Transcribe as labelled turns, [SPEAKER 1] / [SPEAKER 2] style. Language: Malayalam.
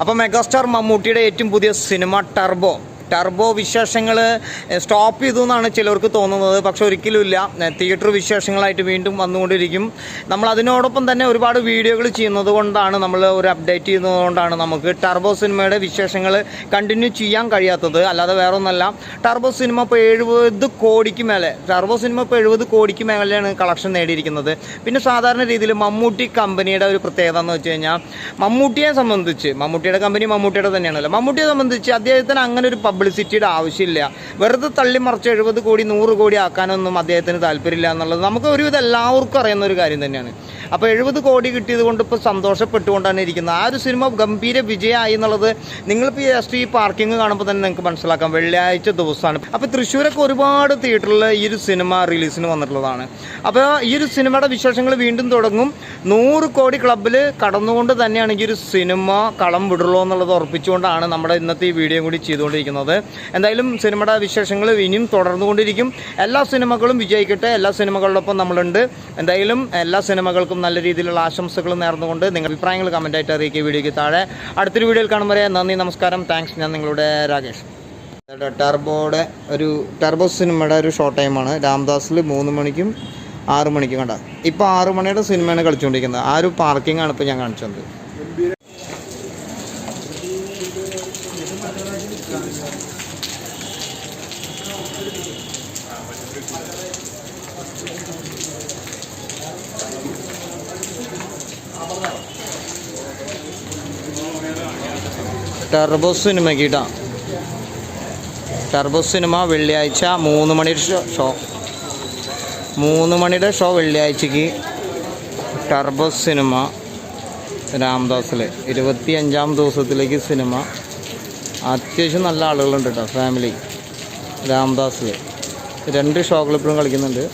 [SPEAKER 1] അപ്പോൾ മെഗാസ്റ്റാർ മമ്മൂട്ടിയുടെ ഏറ്റവും പുതിയ സിനിമ ടർബോ. ടർബോ വിശേഷങ്ങൾ സ്റ്റോപ്പ് ചെയ്തു എന്നാണ് ചിലർക്ക് തോന്നുന്നത്. പക്ഷെ ഒരിക്കലുമില്ല. തിയേറ്റർ വിശേഷങ്ങളായിട്ട് വീണ്ടും വന്നുകൊണ്ടിരിക്കും. നമ്മൾ അതിനോടൊപ്പം തന്നെ ഒരുപാട് വീഡിയോകൾ ചെയ്യുന്നത് കൊണ്ടാണ് നമ്മൾ ഒരു അപ്ഡേറ്റ് ചെയ്യുന്നതുകൊണ്ടാണ് നമുക്ക് ടർബോ സിനിമയുടെ വിശേഷങ്ങൾ കണ്ടിന്യൂ ചെയ്യാൻ കഴിയാത്തത്. അല്ലാതെ വേറെ ഒന്നല്ല ടർബോ സിനിമ ഇപ്പോൾ എഴുപത് കോടിക്ക് മേലെ ടർബോ സിനിമ ഇപ്പോൾ എഴുപത് കോടിക്ക് മേലെയാണ് കളക്ഷൻ നേടിയിരിക്കുന്നത്. പിന്നെ സാധാരണ രീതിയിൽ മമ്മൂട്ടി കമ്പനിയുടെ ഒരു പ്രത്യേകത എന്ന് വെച്ച് കഴിഞ്ഞാൽ മമ്മൂട്ടിയെ സംബന്ധിച്ച് മമ്മൂട്ടിയുടെ കമ്പനി മമ്മൂട്ടിയുടെ തന്നെയാണല്ലോ. മമ്മൂട്ടിയെ സംബന്ധിച്ച് അദ്ദേഹത്തിന് അങ്ങനെ ഒരു പബ്ലിസിറ്റിയുടെ ആവശ്യമില്ല. വെറുതെ തള്ളി മറിച്ച് എഴുപത് കോടി നൂറ് കോടി ആക്കാനൊന്നും അദ്ദേഹത്തിന് താല്പര്യമില്ല എന്നുള്ളത് നമുക്ക് ഒരുവിധം എല്ലാവർക്കും അറിയുന്ന ഒരു കാര്യം തന്നെയാണ്. അപ്പോൾ എഴുപത് കോടി കിട്ടിയത് കൊണ്ട് ഇപ്പോൾ സന്തോഷപ്പെട്ടുകൊണ്ടാണ് ഇരിക്കുന്നത് ആ ഒരു സിനിമ ഗംഭീര വിജയമായി എന്നുള്ളത് നിങ്ങളിപ്പോൾ ഈ ജസ്റ്റ് ഈ പാർക്കിംഗ് കാണുമ്പോൾ തന്നെ നിങ്ങൾക്ക് മനസ്സിലാക്കാം. വെള്ളിയാഴ്ച ദിവസമാണ് അപ്പോൾ തൃശ്ശൂരൊക്കെ ഒരുപാട് തിയേറ്ററിൽ ഈ ഒരു സിനിമ റിലീസിന് വന്നിട്ടുള്ളതാണ്. അപ്പോൾ ഈ ഒരു സിനിമയുടെ വിശേഷങ്ങൾ വീണ്ടും തുടങ്ങും. നൂറ് കോടി ക്ലബിൽ കടന്നുകൊണ്ട് തന്നെയാണ് ഈ ഒരു സിനിമ കളം വിടുള്ളൂ എന്നുള്ളത് ഉറപ്പിച്ചുകൊണ്ടാണ് നമ്മുടെ ഇന്നത്തെ ഈ വീഡിയോ കൂടി ചെയ്തുകൊണ്ടിരിക്കുന്നത്. എന്തായാലും സിനിമയുടെ വിശേഷങ്ങൾ ഇനിയും തുടർന്നുകൊണ്ടിരിക്കും. എല്ലാ സിനിമകളും വിജയിക്കട്ടെ. എല്ലാ സിനിമകളോടൊപ്പം നമ്മളുണ്ട്. എന്തായാലും എല്ലാ സിനിമകൾക്കും നല്ല രീതിയിലുള്ള ആശംസകൾ നേർന്നുകൊണ്ട് നിങ്ങളുടെ അഭിപ്രായങ്ങൾ കമന്റായിട്ട് അറിയിക്കുക വീഡിയോയ്ക്ക് താഴെ. അടുത്തൊരു വീഡിയോയിൽ കാണും വരെ നന്ദി നമസ്കാരം. താങ്ക്സ് ഞാൻ നിങ്ങളുടെ രാകേഷ്. ടർബോയുടെ ഒരു ടർബോ സിനിമയുടെ ഒരു ഷോർട്ട് ടൈമാണ്. രാംദാസിൽ മൂന്ന് മണിക്കും ആറ് മണിക്കും കണ്ട. ഇപ്പോൾ ആറ് മണിയുടെ സിനിമയാണ് കളിച്ചുകൊണ്ടിരിക്കുന്നത്. ആ ഒരു പാർക്കിംഗ് ആണ് ഇപ്പോൾ ഞാൻ കാണിച്ചത്. ടർബോ സിനിമ കേട്ടോ ടർബോ സിനിമ വെള്ളിയാഴ്ച മൂന്ന് മണിയുടെ ഷോ മൂന്ന് മണിയുടെ ഷോ വെള്ളിയാഴ്ചക്ക്. ടർബോ സിനിമ രാംദാസിൽ ഇരുപത്തി അഞ്ചാം ദിവസത്തിലേക്ക് സിനിമ. അത്യാവശ്യം നല്ല ആളുകളുണ്ട് കേട്ടോ ഫാമിലി രാംദാസിൽ രണ്ട് ഷോകളിപ്പോഴും കളിക്കുന്നുണ്ട്.